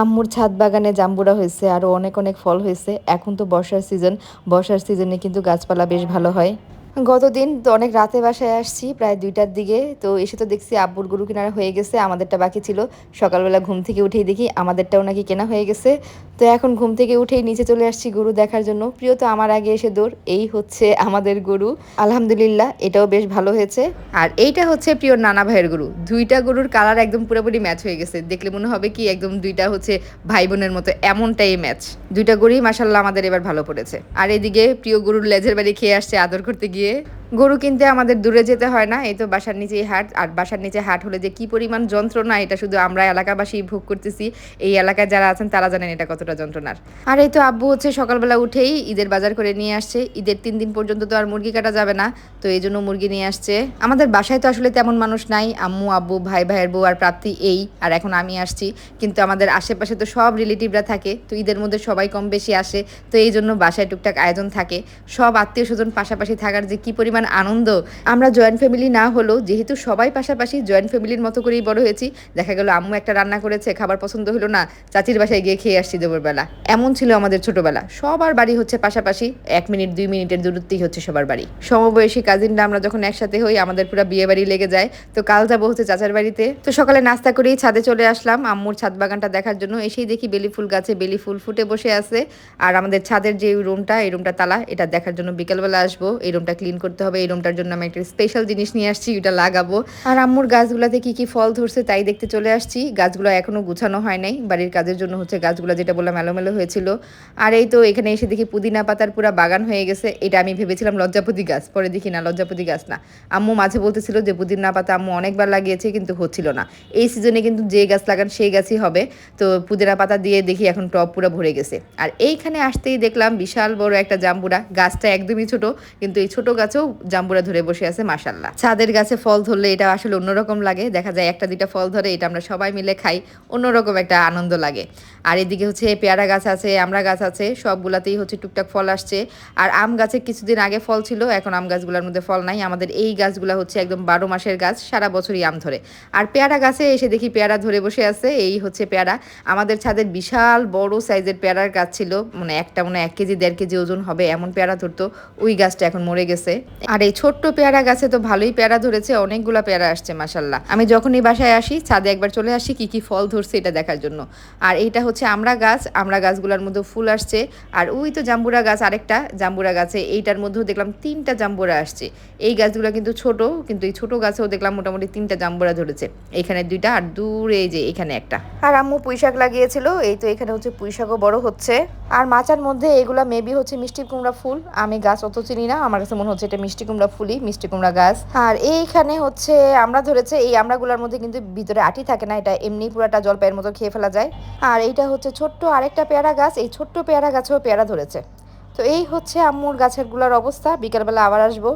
আম্মুর ছাদ বাগানে জাম্বুরা হয়েছে আরও অনেক অনেক ফল হয়েছে। এখন তো বর্ষার সিজন বর্ষার সিজনে কিন্তু গাছপালা বেশ ভালো হয়। গতদিন তো অনেক রাতে বাসায় আসছি, প্রায় দুইটার দিকে। তো এসে তো দেখছি আব্বুর গরু কেনার হয়ে গেছে, আমাদেরটা বাকি ছিল। সকালবেলা ঘুম থেকে উঠেই দেখি আমাদেরটাও নাকি কেনা হয়ে গেছে। তো এখন ঘুম থেকে উঠেই নিচে চলে আসছি গরু দেখার জন্য। প্রিয় তো আমার আগে এসে দৌড়, এই হচ্ছে আমাদের গরু। আলহামদুলিল্লাহ, এটাও বেশ ভালো হয়েছে। আর এইটা হচ্ছে প্রিয় নানা ভাইয়ের গরু। দুইটা গরুর কালার একদম পুরোপুরি ম্যাচ হয়ে গেছে। দেখলে মনে হবে কি একদম দুইটা হচ্ছে ভাই বোনের মতো, এমনটাই ম্যাচ। দুইটা গরুই মাসাল্লাহ আমাদের এবার ভালো পড়েছে। আর এদিকে প্রিয় গরুর লেজের বাড়ি খেয়ে আসছে, আদর করতে গিয়ে Porque গরু কিনতে আমাদের দূরে যেতে হয় না, এই তো বাসার নিচেই হাট, আর বাসার নিচে হাট হলে যে কি পরিমাণ যন্ত্রণা, এটা শুধু আমরা এলাকাবাসী ভোগ করতেছি, এই এলাকায় যারা আছেন তারা জানেন এটা কতটা যন্ত্রণার। আর এই তো আব্বু হচ্ছে সকালবেলা উঠেই ঈদের বাজার করে নিয়ে আসছে, ঈদের তিন দিন পর্যন্ত তো আর মুরগি কাটা যাবে না, তো এই জন্য মুরগি নিয়ে আসছে। আমাদের বাসায় তো আসলে তেমন মানুষ নাই, আম্মু, আব্বু, ভাই ভাইয়ের বউ আর প্রাপ্তি এই, আর এখন আমি আসছি, কিন্তু আমাদের আশেপাশে তো সব রিলেটিভরা থাকে, তো ঈদের মধ্যে সবাই কম বেশি আসে, তো এই জন্য বাসায় টুকটাক আয়োজন থাকে, সব আত্মীয় স্বজন পাশাপাশি থাকার যে কি পরিমাণ আনন্দ। আমরা জয়েন্ট ফ্যামিলি না হলেও যেহেতু সবাই পাশাপাশি জয়েন্ট ফ্যামিলির মতো করেই বড় হয়েছি, দেখা গেল আম্মু একটা রান্না করেছে, খাবার পছন্দ হলো না, চাচির বাসায় গিয়ে খেয়ে আসছি দুপুরবেলা। এমন ছিল আমাদের ছোটবেলা। সবার বাড়ি হচ্ছে পাশাপাশি, এক মিনিট, দুই মিনিটের দূরত্বেই হচ্ছে সবার বাড়ি। সমবয়সী কাজিনরা আমরা যখন একসাথে হই, আমাদের পুরো বিয়ে বাড়ি লেগে যায়। তো কাল যাব হচ্ছে চাচার বাড়িতে। তো সকালে নাস্তা করেই ছাদে চলে আসলাম আম্মুর ছাদ বাগানটা দেখার জন্য। এসেই দেখি বেলি ফুল গাছে বেলি ফুল ফুটে বসে আছে। আর আমাদের ছাদের যে রুমটা এই রুমটা তালা, এটা দেখার জন্য বিকেলবেলা আসব। এই রুমটা ক্লিন করতে হবে। এই রুমটার জন্য আমি একটা স্পেশাল জিনিস নিয়ে আসছি, এটা লাগাবো। আর আম্মুর গাছগুলাতে কি কি ফল ধরছে তাই দেখতে চলে আসছি। গাছগুলো এখনও গুছানো হয় নাই, বাড়ির কাজের জন্য হচ্ছে গাছগুলো যেটা বললাম এলোমেলো হয়েছিল। আর এই তো এখানে এসে দেখি পুদিনা পাতার পুরো বাগান হয়ে গেছে, এটা আমি ভেবেছিলাম লজ্জাপতি গাছ, পরে দেখি না লজ্জাপতি গাছ না। আম্মু মাঝে বলতেছিল যে পুদিনা পাতা আম্মু অনেকবার লাগিয়েছে, কিন্তু হচ্ছিল না। এই সিজনে কিন্তু যে গাছ লাগান সেই গাছই হবে। তো পুদিনা পাতা দিয়ে দেখি এখন টব পুরো ভরে গেছে। আর এইখানে আসতেই দেখলাম বিশাল বড় একটা জাম্বুরা, গাছটা একদমই ছোট, কিন্তু এই ছোট গাছেও জাম্বুরা ধরে বসে আছে মাসাল্লাহ ছাদের গাছে ফল ধরলে এটা আসলে অন্যরকম লাগে। দেখা যায় একটা দুইটা ফল ধরে, এটা আমরা সবাই মিলে খাই, অন্যরকম একটা আনন্দ লাগে। আর এদিকে হচ্ছে পেয়ারা গাছ আছে আমড়া গাছ আছে, সবগুলাতেই হচ্ছে টুকটাক ফল আসছে। আর আম গাছে কিছুদিন আগে ফল ছিল, এখন আম গাছগুলোর মধ্যে ফল নাই। আমাদের এই গাছগুলো হচ্ছে একদম বারো মাসের গাছ, সারা বছরই আম ধরে। আর পেয়ারা গাছে এসে দেখি পেয়ারা ধরে বসে আছে, এই হচ্ছে পেয়ারা। আমাদের ছাদের বিশাল বড় সাইজের পেয়ারার গাছ ছিল মানে একটা মানে এক কেজি, দেড় কেজি ওজন হবে এমন পেয়ারা ধরতো। ওই গাছটা এখন মরে গেছে। আর এই ছোট্ট পেয়ারা গাছে তো ভালোই পেয়ারা ধরেছে, অনেকগুলা পেয়ারা আসছে মাসাল্লাহ আমি যখনই বাসায় আসি, ছাদে একবার চলে আসি, কি কি ফল ধরছে এটা দেখার জন্য। আর এইটা হচ্ছে আমরা গাছ, আমরা গাছগুলোর মধ্যে ফুল আসছে। আর ওই তো জাম্বুরা গাছ আরেকটা, জাম্বুরা গাছে, এইটার মধ্যেও দেখলাম তিনটা জাম্বুরা আসছে। এই গাছগুলো কিন্তু ছোট, কিন্তু এই ছোট গাছেও দেখলাম মোটামুটি তিনটা জাম্বুরা ধরেছে। এখানে দুইটা আর দূরে যে এখানে একটা। আর আম্মু পুঁইশাক লাগিয়েছিল, এই তো এখানে হচ্ছে পুঁইশাকও বড় হচ্ছে। আর মাচার মধ্যে এগুলা মেবি হচ্ছে মিষ্টি কুমড়া ফুল, আমি গাছ অত চিনি না, আমার কাছে মনে হচ্ছে এটা মিষ্টি কুমড়া ফুলই, মিষ্টি কুমড়া গাছ। আর এইখানে হচ্ছে আমরা ধরেছে, এই আমড়াগুলোর মধ্যে কিন্তু ভিতরে আটি থাকে না, এটা এমনি পুরাটা জলপাইয়ের মতো খেয়ে ফেলা যায়। আর এইটা হচ্ছে ছোট্ট আরেকটা পেয়ারা গাছ, এই ছোট্ট পেয়ারা গাছেও পেয়ারা ধরেছে। তো এই হচ্ছে আম্মুর গাছেরগুলোর অবস্থা, বিকালবেলা আবার আসব।